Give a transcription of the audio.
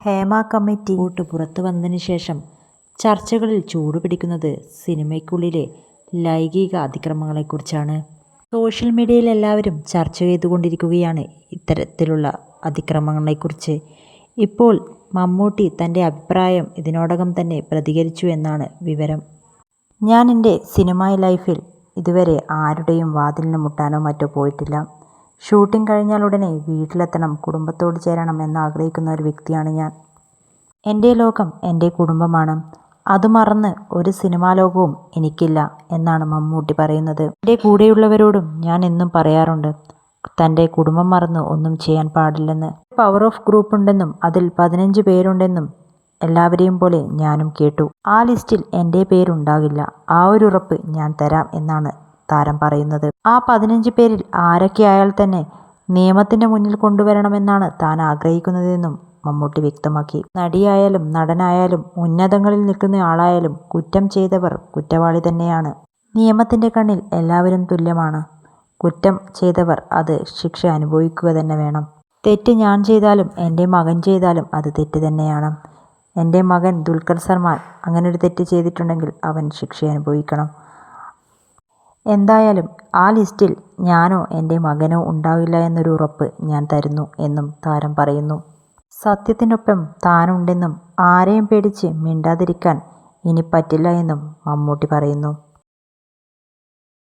Hema committee vote പുറത്തു വന്നതിന് ശേഷം ചർച്ചകളിൽ ചൂടുപിടിക്കുന്നത് സിനിമയ്ക്കുള്ളിലെ ലൈംഗിക അതിക്രമങ്ങളെക്കുറിച്ചാണ്. സോഷ്യൽ മീഡിയയിൽ എല്ലാവരും ചർച്ച ചെയ്തുകൊണ്ടിരിക്കുകയാണ് ഇത്തരത്തിലുള്ള അതിക്രമങ്ങളെക്കുറിച്ച്. ഇപ്പോൾ മമ്മൂട്ടി തന്റെ അഭിപ്രായം ഇതിനോടകം തന്നെ പ്രതികരിച്ചു എന്നാണ് വിവരം. ഞാൻ എന്റെ സിനിമ ലൈഫിൽ ഇതുവരെ ആരുടെയും വാതിലിന് മുട്ടാനോ മറ്റോ പോയിട്ടില്ല. ഷൂട്ടിംഗ് കഴിഞ്ഞാൽ ഉടനെ വീട്ടിലെത്തണം കുടുംബത്തോട് ചേരണം എന്നാഗ്രഹിക്കുന്ന ഒരു വ്യക്തിയാണ് ഞാൻ. എന്റെ ലോകം എന്റെ കുടുംബമാണ്. അത് മറന്ന് ഒരു സിനിമാ ലോകവും എനിക്കില്ല എന്നാണ് മമ്മൂട്ടി പറയുന്നത്. എന്റെ കൂടെയുള്ളവരോടും ഞാൻ എന്നും പറയാറുണ്ട് തന്റെ കുടുംബം മറന്ന് ഒന്നും ചെയ്യാൻ പാടില്ലെന്ന്. പവർ ഓഫ് ഗ്രൂപ്പ് ഉണ്ടെന്നും അതിൽ പതിനഞ്ച് പേരുണ്ടെന്നും എല്ലാവരെയും പോലെ ഞാനും കേട്ടു. ആ ലിസ്റ്റിൽ എന്റെ പേരുണ്ടാകില്ല ആ ഒരു ഉറപ്പ് ഞാൻ തരാം എന്നാണ് താരം പറയുന്നത്. ആ പതിനഞ്ച് പേരിൽ ആരൊക്കെയായാൽ തന്നെ നിയമത്തിന്റെ മുന്നിൽ കൊണ്ടുവരണമെന്നാണ് താൻ ആഗ്രഹിക്കുന്നതെന്നും മമ്മൂട്ടി വ്യക്തമാക്കി. നടിയായാലും നടനായാലും ഉന്നതങ്ങളിൽ നിൽക്കുന്ന ആളായാലും കുറ്റം ചെയ്തവർ കുറ്റവാളി തന്നെയാണ്. നിയമത്തിന്റെ കണ്ണിൽ എല്ലാവരും തുല്യമാണ്. കുറ്റം ചെയ്തവർ അത് ശിക്ഷ അനുഭവിക്കുക തന്നെ വേണം. തെറ്റ് ഞാൻ ചെയ്താലും എന്റെ മകൻ ചെയ്താലും അത് തെറ്റ് തന്നെയാണ്. എന്റെ മകൻ ദുൽഖർ സൽമാൻ അങ്ങനൊരു തെറ്റ് ചെയ്തിട്ടുണ്ടെങ്കിൽ അവൻ ശിക്ഷ അനുഭവിക്കണം. എന്തായാലും ആ ലിസ്റ്റിൽ ഞാനോ എന്റെ മകനോ ഉണ്ടാവില്ല എന്നൊരു ഉറപ്പ് ഞാൻ തരുന്നു എന്നും താരം പറയുന്നു. സത്യത്തിനൊപ്പം താനുണ്ടെന്നും ആരെയും പേടിച്ച് മിണ്ടാതിരിക്കാൻ ഇനി പറ്റില്ല എന്നും മമ്മൂട്ടി പറയുന്നു.